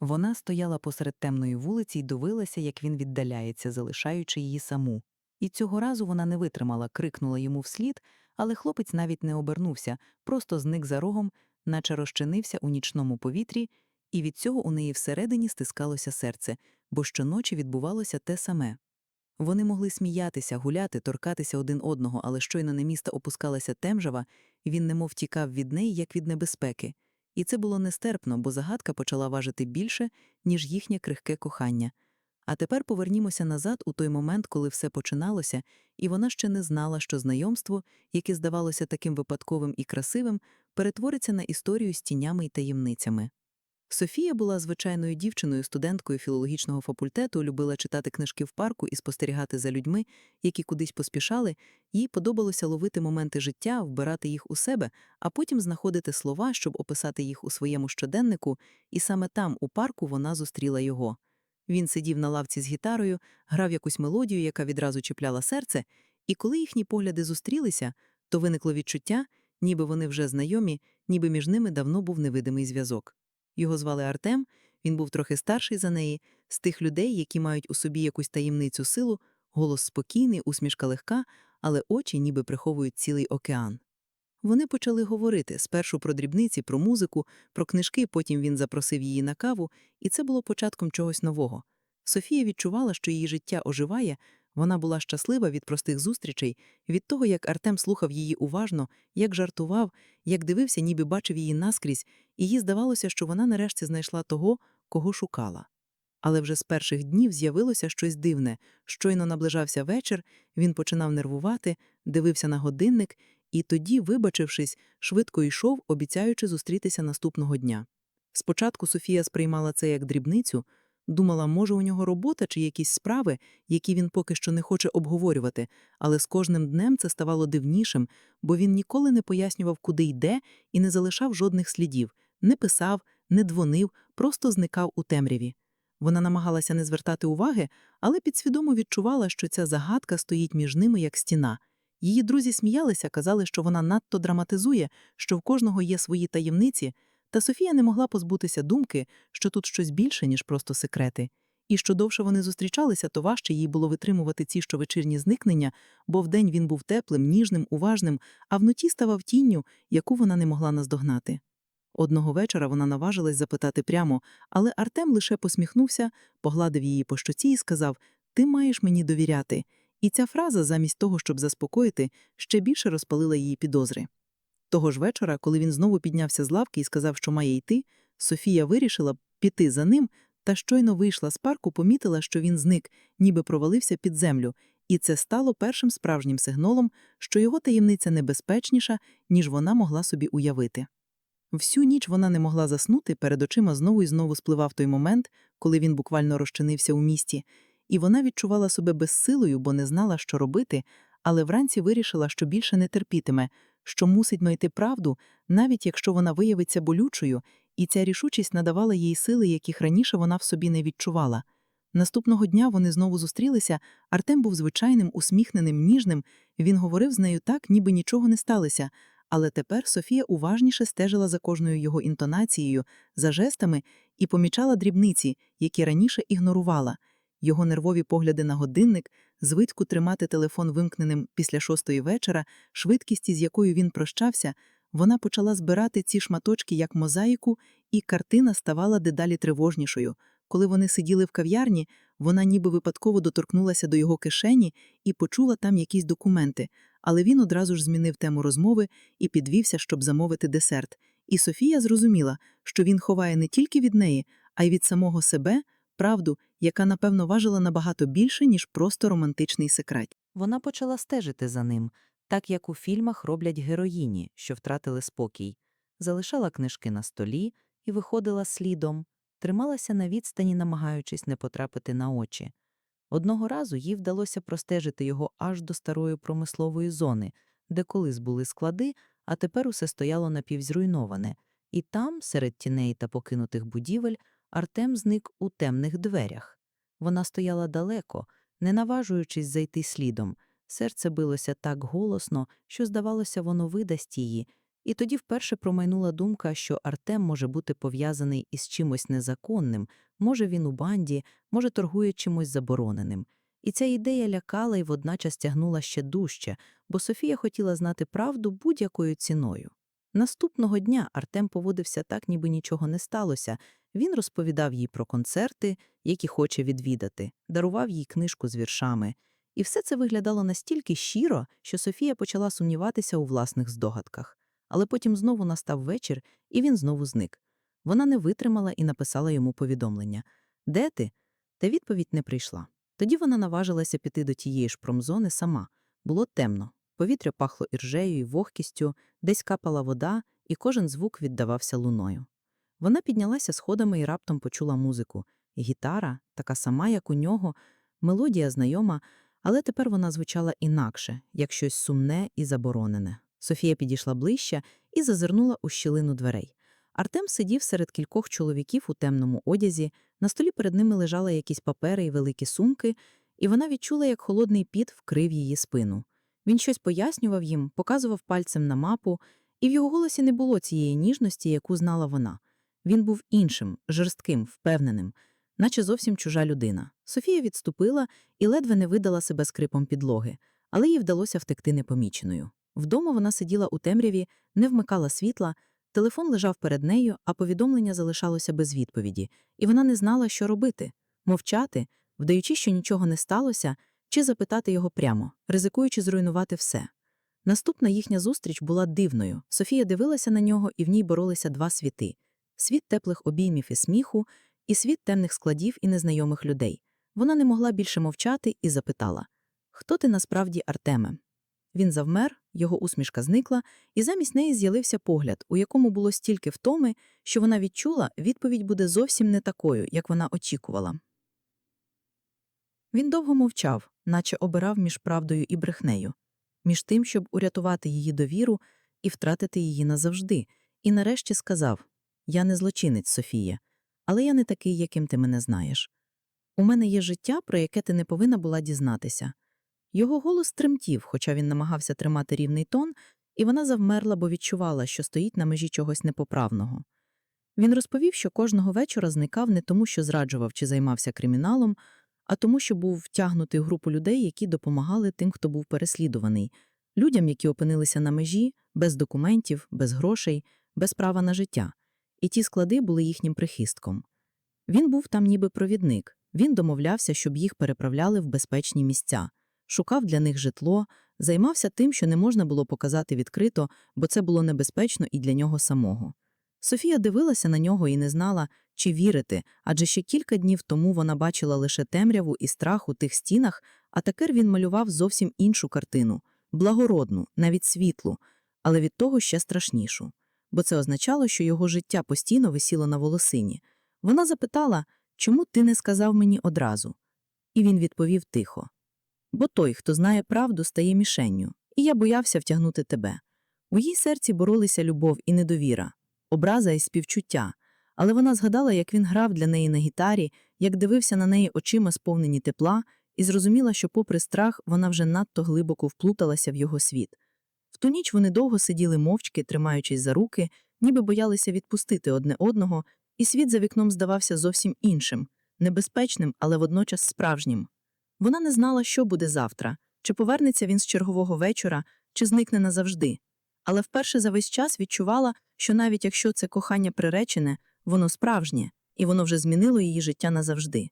Вона стояла посеред темної вулиці й дивилася, як він віддаляється, залишаючи її саму. І цього разу вона не витримала, крикнула йому вслід, але хлопець навіть не обернувся, просто зник за рогом, наче розчинився у нічному повітрі, і від цього у неї всередині стискалося серце, бо щоночі відбувалося те саме. Вони могли сміятися, гуляти, торкатися один одного, але щойно на міста опускалася темжава, він немов тікав від неї, як від небезпеки. І це було нестерпно, бо загадка почала важити більше, ніж їхнє крихке кохання. А тепер повернімося назад у той момент, коли все починалося, і вона ще не знала, що знайомство, яке здавалося таким випадковим і красивим, перетвориться на історію з тінями й таємницями. Софія була звичайною дівчиною, студенткою філологічного факультету, любила читати книжки в парку і спостерігати за людьми, які кудись поспішали, їй подобалося ловити моменти життя, вбирати їх у себе, а потім знаходити слова, щоб описати їх у своєму щоденнику, і саме там, у парку, вона зустріла його. Він сидів на лавці з гітарою, грав якусь мелодію, яка відразу чіпляла серце, і коли їхні погляди зустрілися, то виникло відчуття, ніби вони вже знайомі, ніби між ними давно був невидимий зв'язок. Його звали Артем, він був трохи старший за неї, з тих людей, які мають у собі якусь таємницю силу, голос спокійний, усмішка легка, але очі ніби приховують цілий океан. Вони почали говорити спершу про дрібниці, про музику, про книжки, потім він запросив її на каву, і це було початком чогось нового. Софія відчувала, що її життя оживає, вона була щаслива від простих зустрічей, від того, як Артем слухав її уважно, як жартував, як дивився, ніби бачив її наскрізь, і їй здавалося, що вона нарешті знайшла того, кого шукала. Але вже з перших днів з'явилося щось дивне. Щойно наближався вечір, він починав нервувати, дивився на годинник і тоді, вибачившись, швидко йшов, обіцяючи зустрітися наступного дня. Спочатку Софія сприймала це як дрібницю, думала, може, у нього робота чи якісь справи, які він поки що не хоче обговорювати, але з кожним днем це ставало дивнішим, бо він ніколи не пояснював, куди йде, і не залишав жодних слідів, не писав, не дзвонив, просто зникав у темряві. Вона намагалася не звертати уваги, але підсвідомо відчувала, що ця загадка стоїть між ними як стіна. Її друзі сміялися, казали, що вона надто драматизує, що в кожного є свої таємниці, та Софія не могла позбутися думки, що тут щось більше, ніж просто секрети. І що довше вони зустрічалися, то важче їй було витримувати ці щовечірні зникнення, бо вдень він був теплим, ніжним, уважним, а вночі ставав тінню, яку вона не могла наздогнати. Одного вечора вона наважилась запитати прямо, але Артем лише посміхнувся, погладив її по щоці і сказав Ти маєш мені довіряти. І ця фраза, замість того, щоб заспокоїти, ще більше розпалила її підозри. Того ж вечора, коли він знову піднявся з лавки і сказав, що має йти, Софія вирішила піти за ним та щойно вийшла з парку, помітила, що він зник, ніби провалився під землю, і це стало першим справжнім сигналом, що його таємниця небезпечніша, ніж вона могла собі уявити. Всю ніч вона не могла заснути, перед очима знову і знову спливав той момент, коли він буквально розчинився у місті, і вона відчувала себе безсилою, бо не знала, що робити, але вранці вирішила, що більше не терпітиме, що мусить знайти правду, навіть якщо вона виявиться болючою, і ця рішучість надавала їй сили, яких раніше вона в собі не відчувала. Наступного дня вони знову зустрілися. Артем був звичайним, усміхненим, ніжним. Він говорив з нею так, ніби нічого не сталося. Але тепер Софія уважніше стежила за кожною його інтонацією, за жестами і помічала дрібниці, які раніше ігнорувала. Його нервові погляди на годинник, звичку тримати телефон вимкненим після шостої вечора, швидкість, із якою він прощався, вона почала збирати ці шматочки як мозаїку, і картина ставала дедалі тривожнішою. Коли вони сиділи в кав'ярні, вона ніби випадково доторкнулася до його кишені і почула там якісь документи, але він одразу ж змінив тему розмови і підвівся, щоб замовити десерт. І Софія зрозуміла, що він ховає не тільки від неї, а й від самого себе правду, яка, напевно, важила набагато більше, ніж просто романтичний секрет. Вона почала стежити за ним, так як у фільмах роблять героїні, що втратили спокій, залишала книжки на столі і виходила слідом, трималася на відстані, намагаючись не потрапити на очі. Одного разу їй вдалося простежити його аж до старої промислової зони, де колись були склади, а тепер усе стояло напівзруйноване, і там, серед тіней та покинутих будівель, Артем зник у темних дверях. Вона стояла далеко, не наважуючись зайти слідом. Серце билося так голосно, що, здавалося, воно видасть її, І тоді вперше промайнула думка, що Артем може бути пов'язаний із чимось незаконним, може він у банді, може торгує чимось забороненим. І ця ідея лякала і водночас тягнула ще дужче, бо Софія хотіла знати правду будь-якою ціною. Наступного дня Артем поводився так, ніби нічого не сталося. Він розповідав їй про концерти, які хоче відвідати, дарував їй книжку з віршами. І все це виглядало настільки щиро, що Софія почала сумніватися у власних здогадках. Але потім знову настав вечір, і він знову зник. Вона не витримала і написала йому повідомлення Де ти? Та відповідь не прийшла. Тоді вона наважилася піти до тієї ж промзони сама. Було темно. Повітря пахло іржею і вогкістю, десь капала вода, і кожен звук віддавався луною. Вона піднялася сходами і раптом почула музику. Гітара, така сама, як у нього, мелодія знайома, але тепер вона звучала інакше, як щось сумне і заборонене. Софія підійшла ближче і зазирнула у щілину дверей. Артем сидів серед кількох чоловіків у темному одязі, на столі перед ними лежали якісь папери і великі сумки, і вона відчула, як холодний піт вкрив її спину. Він щось пояснював їм, показував пальцем на мапу, і в його голосі не було цієї ніжності, яку знала вона. Він був іншим, жорстким, впевненим, наче зовсім чужа людина. Софія відступила і ледве не видала себе скрипом підлоги, але їй вдалося втекти непоміченою. Вдома вона сиділа у темряві, не вмикала світла, телефон лежав перед нею, а повідомлення залишалося без відповіді, і вона не знала, що робити мовчати, вдаючи, що нічого не сталося, чи запитати його прямо, ризикуючи зруйнувати все. Наступна їхня зустріч була дивною. Софія дивилася на нього, і в ній боролися два світи світ теплих обіймів і сміху, і світ темних складів і незнайомих людей. Вона не могла більше мовчати і запитала Хто ти насправді, Артеме? Він завмер, його усмішка зникла, і замість неї з'явився погляд, у якому було стільки втоми, що вона відчула, відповідь буде зовсім не такою, як вона очікувала. Він довго мовчав, наче обирав між правдою і брехнею, між тим, щоб урятувати її довіру і втратити її назавжди, і нарешті сказав Я не злочинець, Софія, але я не такий, яким ти мене знаєш. У мене є життя, про яке ти не повинна була дізнатися. Його голос тремтів, хоча він намагався тримати рівний тон, і вона завмерла, бо відчувала, що стоїть на межі чогось непоправного. Він розповів, що кожного вечора зникав не тому, що зраджував чи займався криміналом, а тому, що був втягнутий в групу людей, які допомагали тим, хто був переслідуваний, людям, які опинилися на межі, без документів, без грошей, без права на життя. І ті склади були їхнім прихистком. Він був там ніби провідник, він домовлявся, щоб їх переправляли в безпечні місця шукав для них житло, займався тим, що не можна було показати відкрито, бо це було небезпечно і для нього самого. Софія дивилася на нього і не знала, чи вірити, адже ще кілька днів тому вона бачила лише темряву і страх у тих стінах, а тепер він малював зовсім іншу картину благородну, навіть світлу, але від того ще страшнішу. Бо це означало, що його життя постійно висіло на волосині. Вона запитала, чому ти не сказав мені одразу? І він відповів тихо бо той, хто знає правду, стає мішенню, і я боявся втягнути тебе. У її серці боролися любов і недовіра, образа і співчуття, але вона згадала, як він грав для неї на гітарі, як дивився на неї очима, сповнені тепла, і зрозуміла, що, попри страх, вона вже надто глибоко вплуталася в його світ. В ту ніч вони довго сиділи мовчки, тримаючись за руки, ніби боялися відпустити одне одного, і світ за вікном здавався зовсім іншим, небезпечним, але водночас справжнім. Вона не знала, що буде завтра, чи повернеться він з чергового вечора, чи зникне назавжди. Але вперше за весь час відчувала, що навіть якщо це кохання приречене, воно справжнє, і воно вже змінило її життя назавжди.